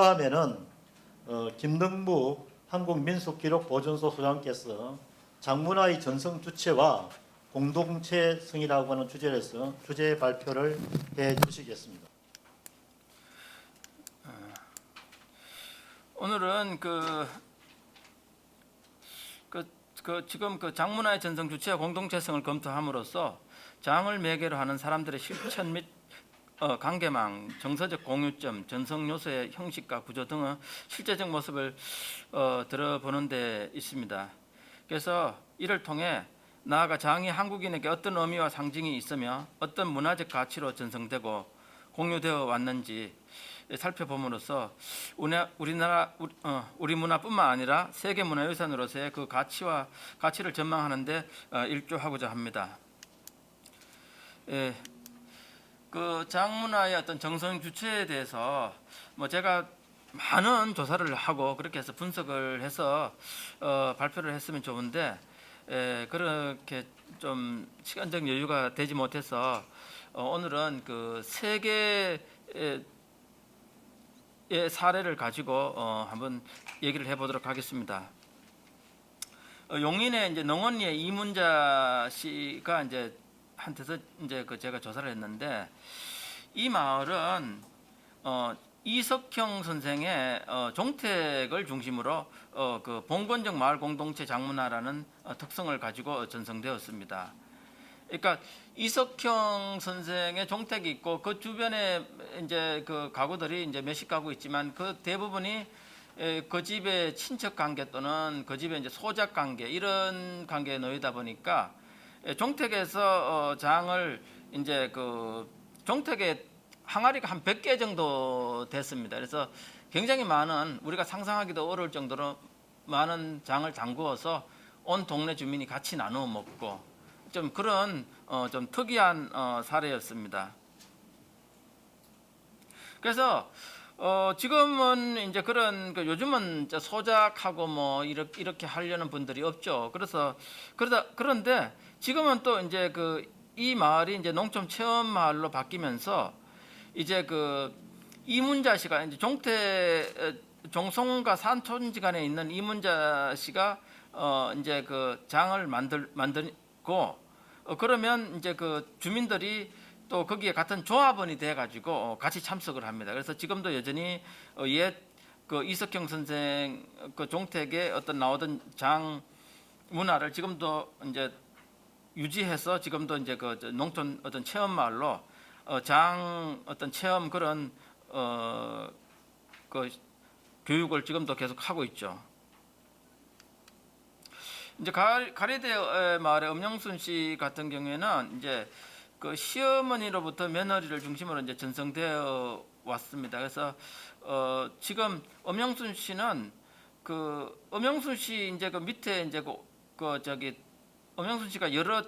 다음에는 어, 김등무 한국민속기록보존소 소장께서 장문화의 전성 주체와 공동체성이라고 하는 주제에서 주제 발표를 해 주시겠습니다. 오늘은 그, 그, 그 지금 그 장문화의 전성 주체와 공동체성을 검토함으로써 장을 매개로 하는 사람들의 실천 및 어, 관계망, 정서적 공유점, 전성 요소의 형식과 구조 등의 실제적 모습을 어, 들어보는 데 있습니다. 그래서 이를 통해 나아가 장이 한국인에게 어떤 의미와 상징이 있으며 어떤 문화적 가치로 전성되고 공유되어 왔는지 살펴봄으로써 우리- 우리나라 우리, 어, 우리 문화뿐만 아니라 세계 문화유산으로서의 그 가치와 가치를 전망하는데 어, 일조하고자 합니다. 예, 그 장문화의 어떤 정성 주체에 대해서 뭐 제가 많은 조사를 하고 그렇게 해서 분석을 해서 어, 발표를 했으면 좋은데 에, 그렇게 좀 시간적 여유가 되지 못해서 어, 오늘은 그 세계 의 사례를 가지고 어, 한번 얘기를 해보도록 하겠습니다. 어, 용인의 이제 농원리의 이문자 씨가 이제 한테서 이제 그 제가 조사를 했는데 이 마을은 어, 이석형 선생의 어, 종택을 중심으로 어, 그 봉건적 마을 공동체 장문화라는 어, 특성을 가지고 전성되었습니다. 그러니까 이석형 선생의 종택이 있고 그 주변에 이제 그 가구들이 이제 몇십 가구 있지만 그 대부분이 에, 그 집의 친척 관계 또는 그 집의 이제 소작 관계 이런 관계에 놓이다 보니까 에, 종택에서 어, 장을 이제 그 종택에 항아리가 한 100개 정도 됐습니다. 그래서 굉장히 많은 우리가 상상하기도 어려울 정도로 많은 장을 담그어서 온 동네 주민이 같이 나누어 먹고 좀 그런 어, 좀 특이한 어, 사례였습니다. 그래서 어, 지금은 이제 그런 그 요즘은 소작하고 뭐 이렇게, 이렇게 하려는 분들이 없죠. 그래서 그러다 그런데 지금은 또 이제 그 이 마을이 이제 농촌 체험 마을로 바뀌면서 이제 그 이문자 씨가 이제 종태 에, 종송과 산촌지간에 있는 이문자 씨가 어 이제 그 장을 만들 만들고 어, 그러면 이제 그 주민들이 또 거기에 같은 조합원이 돼 가지고 어, 같이 참석을 합니다. 그래서 지금도 여전히 어, 옛그 이석형 선생 그 종택에 어떤 나오던 장 문화를 지금도 이제 유지해서 지금도 이제 그저 농촌 어떤 체험 마을로 어, 장 어떤 체험 그런 어 그 교육을 지금도 계속 하고 있죠. 이제 가- 가리대 어, 마을의 엄영순 씨 같은 경우에는 이제 그 시어머니로부터 며느리를 중심으로 이제 전성되어 왔습니다. 그래서 어 지금 엄영순 씨는 그 엄영순 씨 이제 그 밑에 이제 그, 그 저기 엄영순 씨가 여러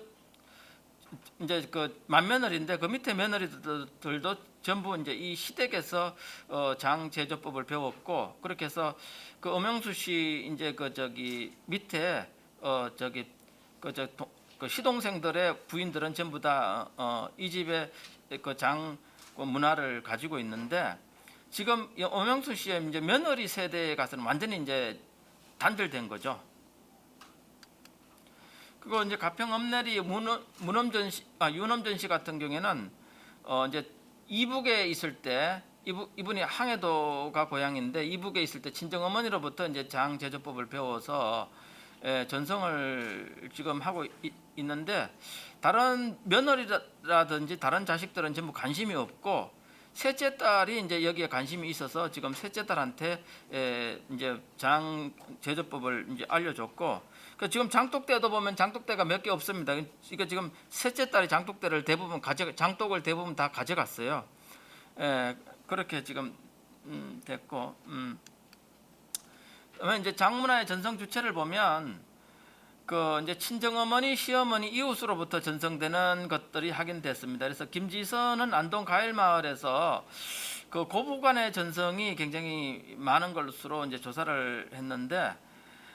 이제 그 맏며느리인데 그 밑에 며느리들도 전부 이제 이 시댁에서 어, 장 제조법을 배웠고 그렇게 해서 그 엄영수 씨 이제 그 저기 밑에 어 저기 그저 그 시동생들의 부인들은 전부 다어이 집에 그장 문화를 가지고 있는데 지금 이 엄영수 씨의 이제 며느리 세대에 가서는 완전히 이제 단절된 거죠. 그리고 이제 가평 엄내리 문엄, 문엄전 씨, 아 윤엄전 씨 같은 경우에는 어 이제 이북에 있을 때 이분, 이분이 항해도가 고향인데 이북에 있을 때 친정 어머니로부터 이제 장 제조법을 배워서 예, 전성을 지금 하고 이- 있는데 다른 며느리라든지 다른 자식들은 전부 관심이 없고 셋째 딸이 이제 여기에 관심이 있어서 지금 셋째 딸한테 에, 이제 장 제조법을 이제 알려줬고 그 지금 장독대도 보면 장독대가 몇 개 없습니다. 이게 지금 셋째 딸이 장독대를 대부분 가져 장독을 대부분 다 가져갔어요. 에, 그렇게 지금 음, 됐고 음. 그러면 이제 장문화의 전성 주체를 보면 그 이제 친정 어머니, 시어머니, 이웃으로부터 전성되는 것들이 확인됐습니다. 그래서 김지선은 안동 가일 마을에서 그 고부간의 전성이 굉장히 많은 것으로 이제 조사를 했는데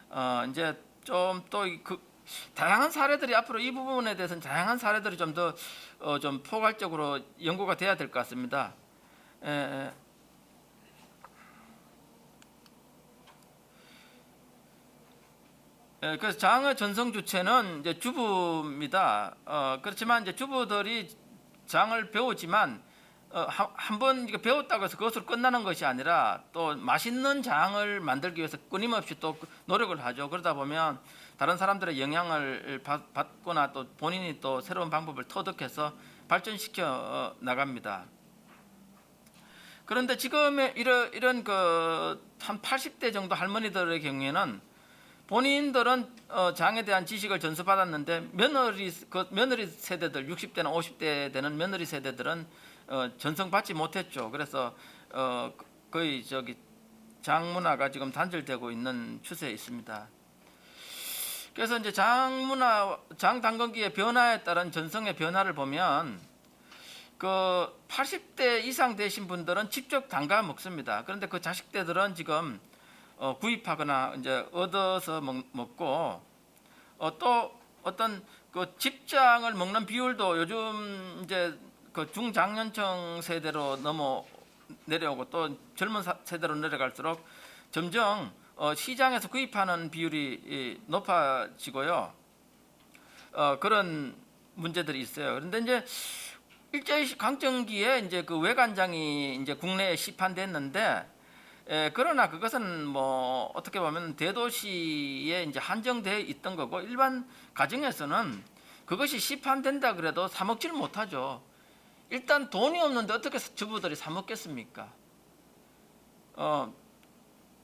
어 이제 좀또그 다양한 사례들이 앞으로 이 부분에 대해서는 다양한 사례들이 좀 더좀 어, 좀 포괄적으로 연구가 돼야 될 것 같습니다. 에, 에. 에, 그래서 장의 전성 주체는 이제 주부입니다. 어, 그렇지만 이제 주부들이 장을 배우지만 한번 배웠다고 해서 그것으로 끝나는 것이 아니라 또 맛있는 장을 만들기 위해서 끊임없이 또 노력을 하죠. 그러다 보면 다른 사람들의 영향을 받, 받거나 또 본인이 또 새로운 방법을 터득해서 발전시켜 어, 나갑니다. 그런데 지금의 이런 이런 그 한 80대 정도 할머니들의 경우에는 본인들은 어, 장에 대한 지식을 전수받았는데 며느리 그 며느리 세대들 60대나 50대 되는 며느리 세대들은 어, 전성 받지 못했죠. 그래서 어, 거의 저기 장 문화가 지금 단절되고 있는 추세에 있습니다. 그래서 이제 장 문화 장 당근기의 변화에 따른 전성의 변화를 보면 그 80대 이상 되신 분들은 직접 담가 먹습니다. 그런데 그 자식대들은 지금 어, 구입하거나 이제 얻어서 먹, 먹고 어, 또 어떤 그 직장을 먹는 비율도 요즘 이제 그 중장년층 세대로 넘어 내려오고 또 젊은 사- 세대로 내려갈수록 점점 어, 시장에서 구입하는 비율이 이, 높아지고요. 어, 그런 문제들이 있어요. 그런데 이제 일제 강점기에 이제 그 외관장이 이제 국내에 시판됐는데 에, 그러나 그것은 뭐 어떻게 보면 대도시에 이제 한정되어 있던 거고 일반 가정에서는 그것이 시판된다 그래도 사 먹지를 못하죠. 일단 돈이 없는데 어떻게 주부들이 사 먹겠습니까? 어,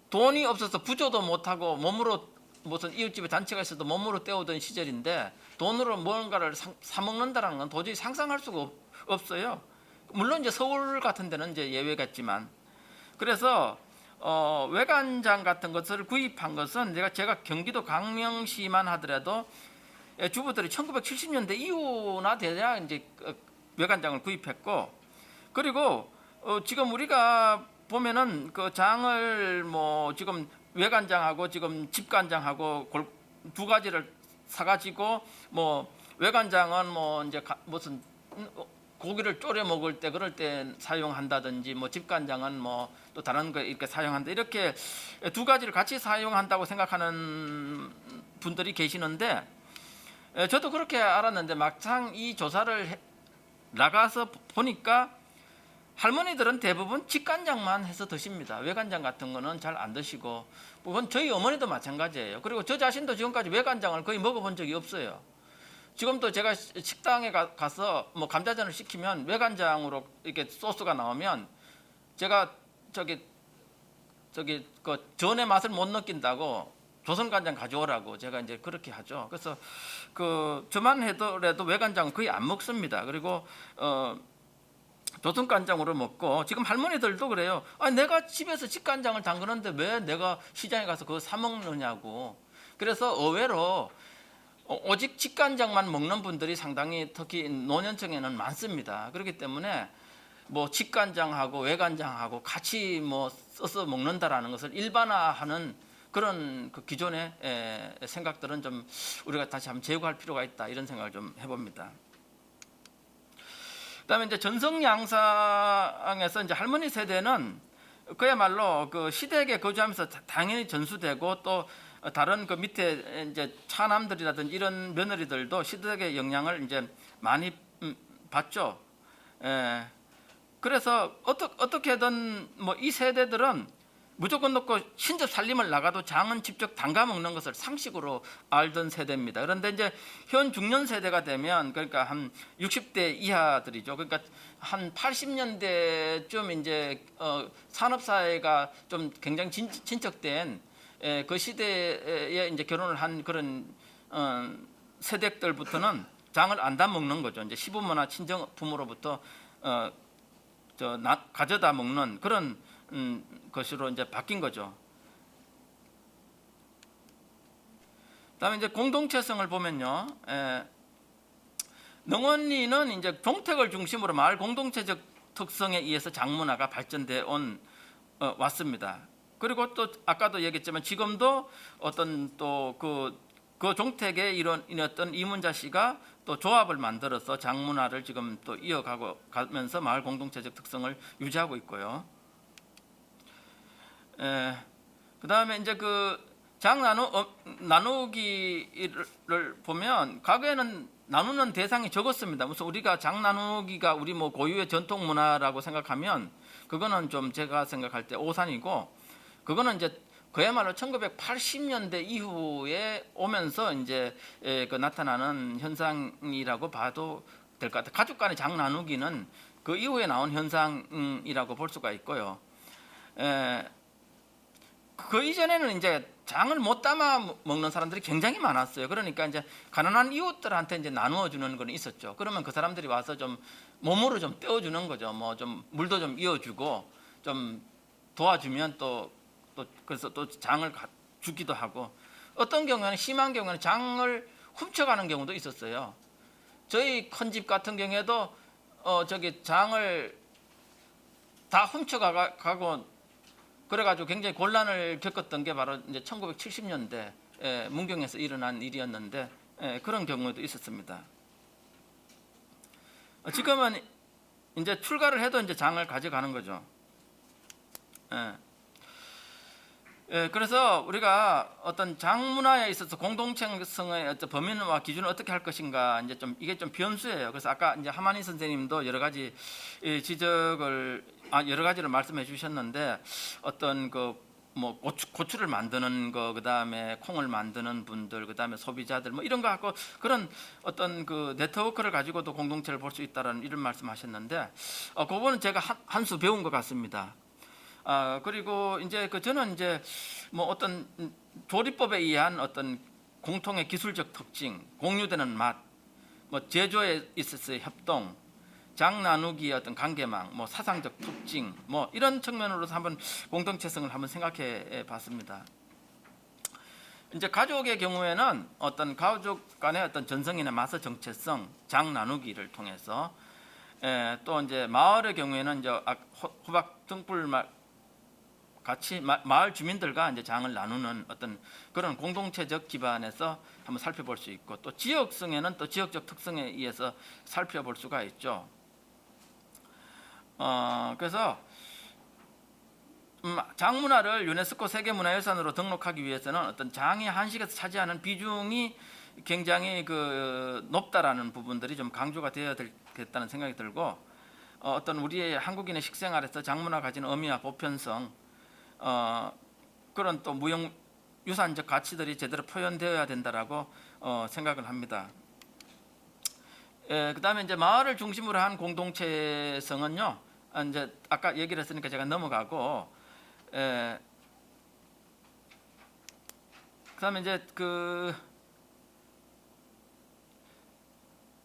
돈이 없어서 부조도 못하고 몸으로 무슨 이웃집에 단체가 있어도 몸으로 때우던 시절인데 돈으로 뭔가를 사, 사 먹는다는 건 도저히 상상할 수가 없, 없어요. 물론 이제 서울 같은 데는 이제 예외겠지만 그래서 어, 외관장 같은 것을 구입한 것은 제가 제가 경기도 강명시만 하더라도 예, 주부들이 1970년대 이후나 돼야 이제 어, 외관장을 구입했고 그리고 어, 지금 우리가 보면은 그 장을 뭐 지금 외관장하고 지금 집관장하고 골- 두 가지를 사가지고 뭐 외관장은 뭐 이제 가- 무슨 음, 어, 고기를 졸여 먹을 때 그럴 때 사용한다든지 뭐 집간장은 뭐 또 다른 거 이렇게 사용한다. 이렇게 두 가지를 같이 사용한다고 생각하는 분들이 계시는데 에, 저도 그렇게 알았는데 막상 이 조사를 해- 나가서 보니까 할머니들은 대부분 직간장만 해서 드십니다. 외간장 같은 거는 잘 안 드시고 그건 저희 어머니도 마찬가지예요. 그리고 저 자신도 지금까지 외간장을 거의 먹어본 적이 없어요. 지금도 제가 시- 식당에 가, 가서 뭐 감자전을 시키면 외간장으로 이렇게 소스가 나오면 제가 저기 저기 그 전의 맛을 못 느낀다고 조선 간장 가져오라고 제가 이제 그렇게 하죠. 그래서 그 저만 해도라도 외간장 거의 안 먹습니다. 그리고 어 조선 간장으로 먹고 지금 할머니들도 그래요. 아 내가 집에서 직간장을 담그는데 왜 내가 시장에 가서 그거 사 먹느냐고. 그래서 의외로 어, 오직 직간장만 먹는 분들이 상당히 특히 노년층에는 많습니다. 그렇기 때문에 뭐 직간장하고 외간장하고 같이 뭐 써서 먹는다라는 것을 일반화하는 그런 그 기존의 에, 생각들은 좀 우리가 다시 한번 제고할 필요가 있다 이런 생각을 좀 해봅니다. 그다음에 이제 전성 양상에서 이제 할머니 세대는 그야말로 그 시댁에 거주하면서 다- 당연히 전수되고 또 다른 그 밑에 이제 차남들이라든지 이런 며느리들도 시댁의 영향을 이제 많이 음, 받죠. 예. 그래서 어떻게 어떻게든 뭐 이 세대들은 무조건 놓고 신접 살림을 나가도 장은 직접 담가 먹는 것을 상식으로 알던 세대입니다. 그런데 이제 현 중년 세대가 되면 그러니까 한 60대 이하들이죠. 그러니까 한 80년대쯤 이제 어, 산업 사회가 좀 굉장히 진, 진척된 에, 그 시대에 이제 결혼을 한 그런 어, 세대들부터는 장을 안 다 먹는 거죠. 이제 시부모나 친정 부모로부터 어, 저 나, 가져다 먹는 그런 음, 것으로 이제 바뀐 거죠. 그다음에 이제 공동체성을 보면요. 에, 능원리는 이제 종택을 중심으로 마을 공동체적 특성에 의해서 장문화가 발전돼 온 어, 왔습니다. 그리고 또 아까도 얘기했지만 지금도 어떤 또그 그 종택의 이런 이었던 이문자 씨가 또 조합을 만들어서 장문화를 지금 또 이어가고 가면서 마을 공동체적 특성을 유지하고 있고요. 에, 그다음에 이제 그 장 나누 어, 나누기를 보면 과거에는 나누는 대상이 적었습니다. 무슨 우리가 장 나누기가 우리 뭐 고유의 전통 문화라고 생각하면 그거는 좀 제가 생각할 때 오산이고 그거는 이제 그야말로 1980년대 이후에 오면서 이제 에, 그 나타나는 현상이라고 봐도 될 것 같아요. 가족 간의 장 나누기는 그 이후에 나온 현상이라고 볼 수가 있고요. 에, 그 이전에는 이제 장을 못 담아 먹는 사람들이 굉장히 많았어요. 그러니까 이제 가난한 이웃들한테 이제 나누어 주는 건 있었죠. 그러면 그 사람들이 와서 좀 몸으로 좀 떼어 주는 거죠. 뭐 좀 물도 좀 이어 주고 좀 도와주면 또 또 그래서 또 장을 가- 주기도 하고 어떤 경우에는 심한 경우에는 장을 훔쳐가는 경우도 있었어요. 저희 큰 집 같은 경우에도 어 저기 장을 다 훔쳐가고 그래가지고 굉장히 곤란을 겪었던 게 바로 이제 1970년대 에, 문경에서 일어난 일이었는데 에, 그런 경우도 있었습니다. 어, 지금은 이제 출가를 해도 이제 장을 가져가는 거죠. 예. 예, 그래서 우리가 어떤 장 문화에 있어서 공동체성의 어떤 범위와 기준을 어떻게 할 것인가 이제 좀 이게 좀 변수예요. 그래서 아까 이제 하마니 선생님도 여러 가지 이 지적을 아 여러 가지를 말씀해 주셨는데 어떤 그 뭐 고추, 고추를 만드는 거 그다음에 콩을 만드는 분들 그다음에 소비자들 뭐 이런 거 갖고 그런 어떤 그 네트워크를 가지고도 공동체를 볼 수 있다라는 이런 말씀하셨는데 어 그거는 제가 한 수 배운 것 같습니다. 아 그리고 이제 그 저는 이제 뭐 어떤 조리법에 의한 어떤 공통의 기술적 특징, 공유되는 맛, 뭐 제조에 있어서의 협동, 장 나누기의 어떤 관계망, 뭐 사상적 특징, 뭐 이런 측면으로서 한번 공동체성을 한번 생각해 봤습니다. 이제 가족의 경우에는 어떤 가족 간의 어떤 전성이나 마서 정체성, 장 나누기를 통해서 에, 또 이제 마을의 경우에는 이제 아, 호- 호박 등불 마- 같이 마, 마을 주민들과 이제 장을 나누는 어떤 그런 공동체적 기반에서 한번 살펴볼 수 있고 또 지역성에는 또 지역적 특성에 의해서 살펴볼 수가 있죠. 어, 그래서 음, 장 문화를 유네스코 세계문화유산으로 등록하기 위해서는 어떤 장이 한식에서 차지하는 비중이 굉장히 그 높다라는 부분들이 좀 강조가 되어야 되겠다는 생각이 들고 어, 어떤 우리의 한국인의 식생활에서 장문화 가진 의미와 보편성 어, 그런 또 무형 유산적 가치들이 제대로 표현되어야 된다라고 어, 생각을 합니다. 예, 그다음에 이제 마을을 중심으로 한 공동체성은요. 아, 이제 아까 얘기를 했으니까 제가 넘어가고 예, 그다음에 이제 그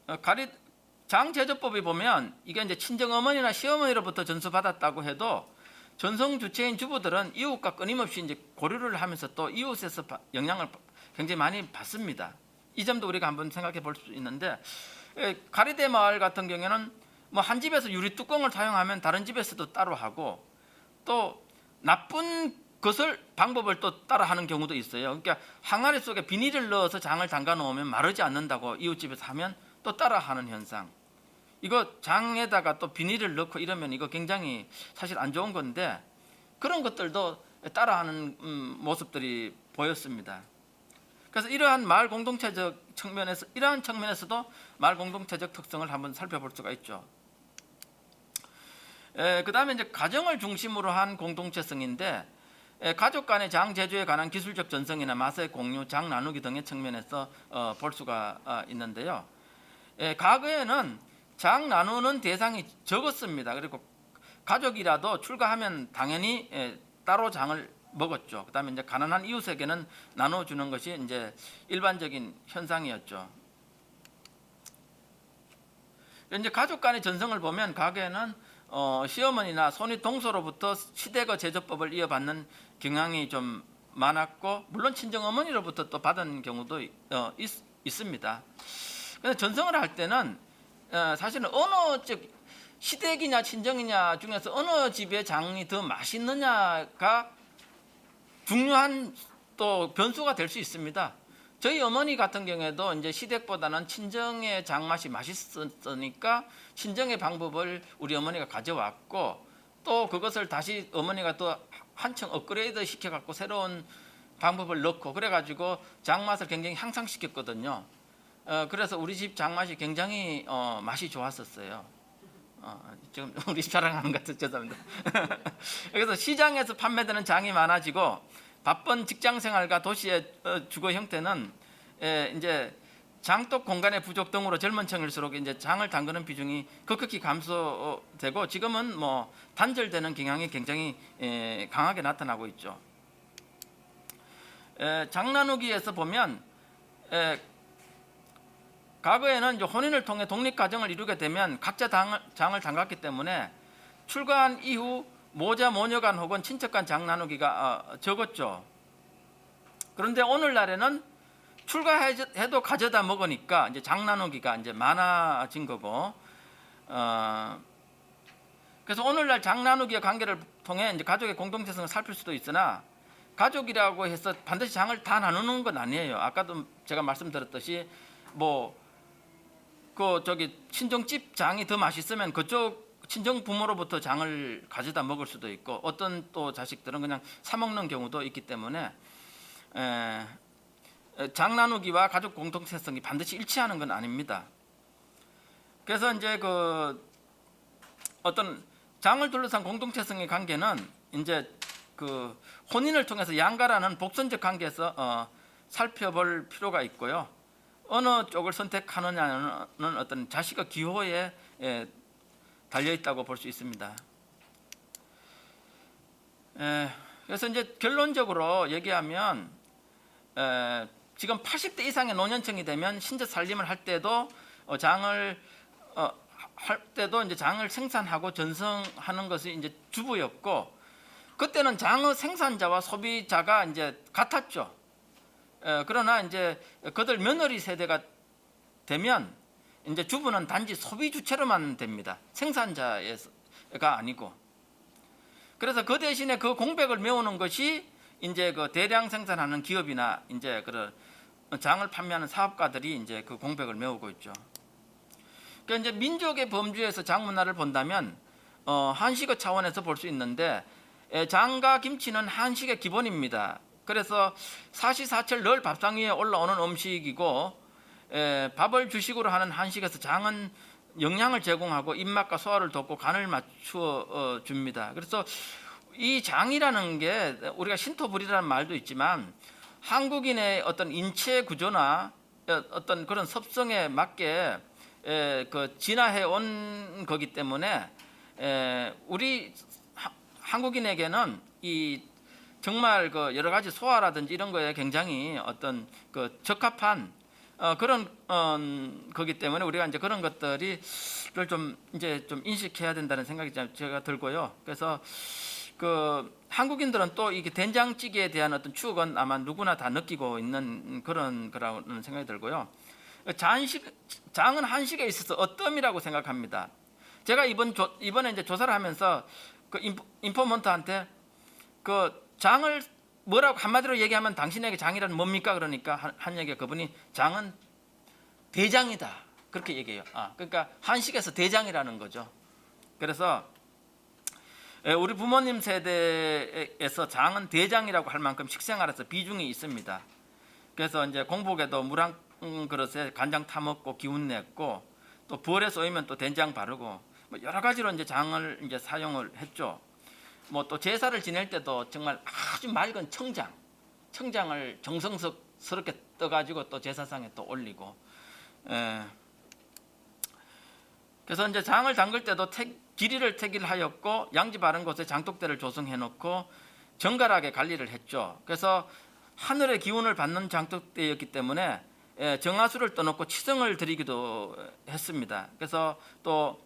어, 가리 장 제조법에 보면 이게 이제 친정 어머니나 시어머니로부터 전수받았다고 해도 전성 주체인 주부들은 이웃과 끊임없이 이제 고려를 하면서 또 이웃에서 바- 영향을 굉장히 많이 받습니다. 이 점도 우리가 한번 생각해 볼 수 있는데 에, 가리대 마을 같은 경우에는 뭐 한 집에서 유리 뚜껑을 사용하면 다른 집에서도 따로 하고 또 나쁜 것을 방법을 또 따라하는 경우도 있어요. 그러니까 항아리 속에 비닐을 넣어서 장을 담가 놓으면 마르지 않는다고 이웃집에서 하면 또 따라하는 현상. 이거 장에다가 또 비닐을 넣고 이러면 이거 굉장히 사실 안 좋은 건데 그런 것들도 따라하는 음, 모습들이 보였습니다. 그래서 이러한 마을 공동체적 측면에서 이러한 측면에서도 마을 공동체적 특성을 한번 살펴볼 수가 있죠. 에, 그다음에 이제 가정을 중심으로 한 공동체성인데 에, 가족 간의 장 제조에 관한 기술적 전성이나 맛의 공유, 장 나누기 등의 측면에서 어, 볼 수가 어, 있는데요. 에, 과거에는 장 나누는 대상이 적었습니다. 그리고 가족이라도 출가하면 당연히 에, 따로 장을 먹었죠. 그다음에 이제 가난한 이웃에게는 나눠 주는 것이 이제 일반적인 현상이었죠. 이제 가족 간의 전성을 보면 과거에는 어, 시어머니나 손위 동서로부터 시대거 제조법을 이어받는 경향이 좀 많았고 물론 친정 어머니로부터 또 받은 경우도 어, 있, 있습니다. 그래서 전성을 할 때는 어, 사실은 어느 즉 시댁이냐 친정이냐 중에서 어느 집의 장이 더 맛있느냐가 중요한 또 변수가 될 수 있습니다. 저희 어머니 같은 경우에도 이제 시댁보다는 친정의 장맛이 맛있었으니까 친정의 방법을 우리 어머니가 가져왔고 또 그것을 다시 어머니가 또 한층 업그레이드 시켜 갖고 새로운 방법을 넣고 그래 가지고 장맛을 굉장히 향상시켰거든요. 어, 그래서 우리 집 장맛이 굉장히 어, 맛이 좋았었어요. 어, 지금 우리 집 자랑하는 것 같아서 죄송합니다. 그래서 시장에서 판매되는 장이 많아지고 바쁜 직장 생활과 도시의 어, 주거 형태는 에, 이제 장독 공간의 부족 등으로 젊은 층일수록 이제 장을 담그는 비중이 급격히 감소되고 지금은 뭐 단절되는 경향이 굉장히 에, 강하게 나타나고 있죠. 에, 장 나누기에서 보면 에, 과거에는 이제 혼인을 통해 독립 가정을 이루게 되면 각자 장을, 장을 담갔기 때문에 출가한 이후 모자 모녀간 혹은 친척 간 장 나누기가 어, 적었죠. 그런데 오늘날에는 출가해도 가져다 먹으니까 이제 장 나누기가 이제 많아진 거고 어, 그래서 오늘날 장 나누기의 관계를 통해 이제 가족의 공동체성을 살필 수도 있으나 가족이라고 해서 반드시 장을 다 나누는 건 아니에요. 아까도 제가 말씀드렸듯이 뭐 그 저기 친정집 장이 더 맛있으면 그쪽 친정 부모로부터 장을 가져다 먹을 수도 있고 어떤 또 자식들은 그냥 사 먹는 경우도 있기 때문에 에, 에, 장 나누기와 가족 공동체성이 반드시 일치하는 건 아닙니다. 그래서 이제 그 어떤 장을 둘러싼 공동체성의 관계는 이제 그 혼인을 통해서 양가라는 복선적 관계에서 어, 살펴볼 필요가 있고요. 어느 쪽을 선택하느냐는 어떤 자식의 기호에 에, 달려 있다고 볼 수 있습니다. 에, 그래서 이제 결론적으로 얘기하면 에, 지금 80대 이상의 노년층이 되면 신체 살림을 할 때도 어, 장을 어, 할 때도 이제 장을 생산하고 전성하는 것이 이제 주부였고 그때는 장의 생산자와 소비자가 이제 같았죠. 에, 그러나 이제 그들 며느리 세대가 되면 이제 주부는 단지 소비 주체로만 됩니다. 생산자가 아니고. 그래서 그 대신에 그 공백을 메우는 것이 이제 그 대량 생산하는 기업이나 이제 그런 장을 판매하는 사업가들이 이제 그 공백을 메우고 있죠. 그러니까 이제 민족의 범주에서 장 문화를 본다면 어, 한식의 차원에서 볼 수 있는데 에, 장과 김치는 한식의 기본입니다. 그래서 사시사철 늘 밥상 위에 올라오는 음식이고 에, 밥을 주식으로 하는 한식에서 장은 영양을 제공하고 입맛과 소화를 돕고 간을 맞추어 어, 줍니다. 그래서 이 장이라는 게 우리가 신토불이라는 말도 있지만 한국인의 어떤 인체 구조나 어, 어떤 그런 섭성에 맞게 에, 그 진화해 온 거기 때문에 에, 우리 하, 한국인에게는 이 정말 그 여러 가지 소화라든지 이런 거에 굉장히 어떤 그 적합한 어, 그런 어, 거기 때문에 우리가 이제 그런 것들이를 좀 이제 좀 인식해야 된다는 생각이 제가 들고요. 그래서 그 한국인들은 또 이게 된장찌개에 대한 어떤 추억은 아마 누구나 다 느끼고 있는 그런 거라는 생각이 들고요. 장식 장은 한식에 있어서 어떠이라고 생각합니다. 제가 이번 조, 이번에 이제 조사를 하면서 그 인포, 인포먼트한테 그 장을 뭐라고 한마디로 얘기하면 당신에게 장이란 뭡니까 그러니까 한, 한 얘기가 그분이 장은 대장이다 그렇게 얘기해요. 아 그러니까 한식에서 대장이라는 거죠. 그래서 에, 우리 부모님 세대에서 장은 대장이라고 할 만큼 식생활에서 비중이 있습니다. 그래서 이제 공복에도 물 한 그릇에 간장 타 먹고 기운 냈고 또 벌에 쏘이면 또 된장 바르고 뭐 여러 가지로 이제 장을 이제 사용을 했죠. 뭐 또 제사를 지낼 때도 정말 아주 맑은 청장, 청장을 정성스럽게 떠가지고 또 제사상에 또 올리고. 에. 그래서 이제 장을 담글 때도 태, 길이를 택일하였고 양지 바른 곳에 장독대를 조성해 놓고 정갈하게 관리를 했죠. 그래서 하늘의 기운을 받는 장독대였기 때문에 예, 정화수를 떠놓고 치성을 드리기도 했습니다. 그래서 또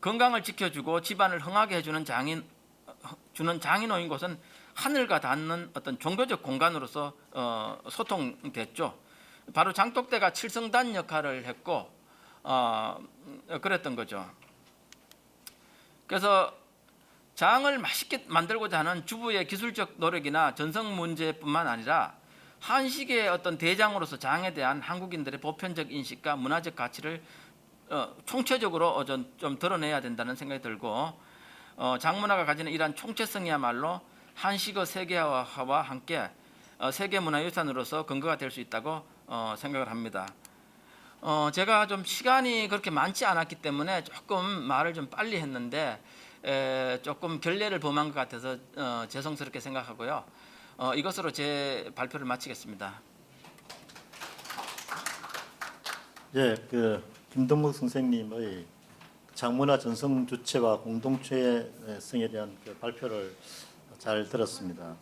건강을 지켜주고 집안을 흥하게 해주는 장인 주는 장인호인 곳은 하늘과 닿는 어떤 종교적 공간으로서 어, 소통됐죠. 바로 장독대가 칠성단 역할을 했고 어, 그랬던 거죠. 그래서 장을 맛있게 만들고자 하는 주부의 기술적 노력이나 전성 문제뿐만 아니라 한식의 어떤 대장으로서 장에 대한 한국인들의 보편적 인식과 문화적 가치를 어, 총체적으로 어, 좀, 좀 드러내야 된다는 생각이 들고 어, 장문화가 가지는 이러한 총체성이야말로 한식의 세계화와 함께 어, 세계 문화유산으로서 근거가 될 수 있다고 어, 생각을 합니다. 어, 제가 좀 시간이 그렇게 많지 않았기 때문에 조금 말을 좀 빨리 했는데 에, 조금 결례를 범한 것 같아서 어, 죄송스럽게 생각하고요. 어, 이것으로 제 발표를 마치겠습니다. 예, 그 김동국 선생님의 장문화 전성 주체와 공동체성에 대한 그 발표를 잘 들었습니다.